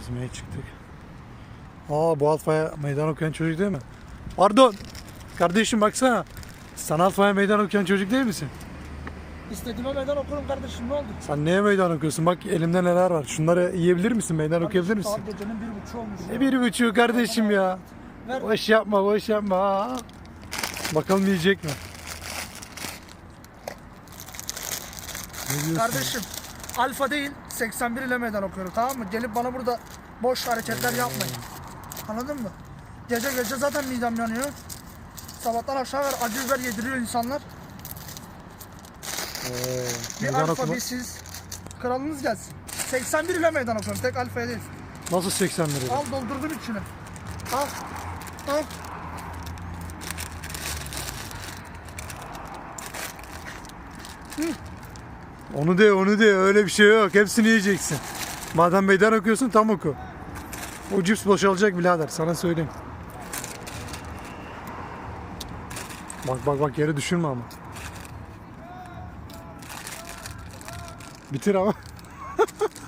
Gezmeye çıktık. Aa bu alfaya meydan okuyan çocuk değil mi? Pardon. Kardeşim baksana. Sen alfaya meydan okuyan çocuk değil misin? İstediğime meydan okurum kardeşim ne oldu? Sen neye meydan okuyorsun? Bak elimde neler var. Şunları yiyebilir misin? Meydan okuyabilir misin? Saat gecenin bir buçuğu olmuş. Ne bir buçuğu kardeşim ya. Ver. Boş yapma boş yapma. Aa. Bakalım yiyecek mi? Ne diyorsun? Kardeşim alfa değil 81 ile meydan okuyorum tamam mı? Gelip bana burada boş hareketler yapmayın. Anladın mı? Gece gece zaten midem yanıyor. Sabahtan aşağı ver acı biber yediriyor insanlar. Oo, Bir meydan alfa okuma. bir siz. Kralınız gelsin. 81 ile meydan okuyorum. Tek alfaya değil. Nasıl 80 lira? Al doldurdum içine. Al. Al. Onu de onu de öyle bir şey yok. Hepsini yiyeceksin. Madem meydan okuyorsun tam oku. O cips boşalacak birader sana söyleyeyim. Bak bak bak yere düşürme ama. Bitir ama.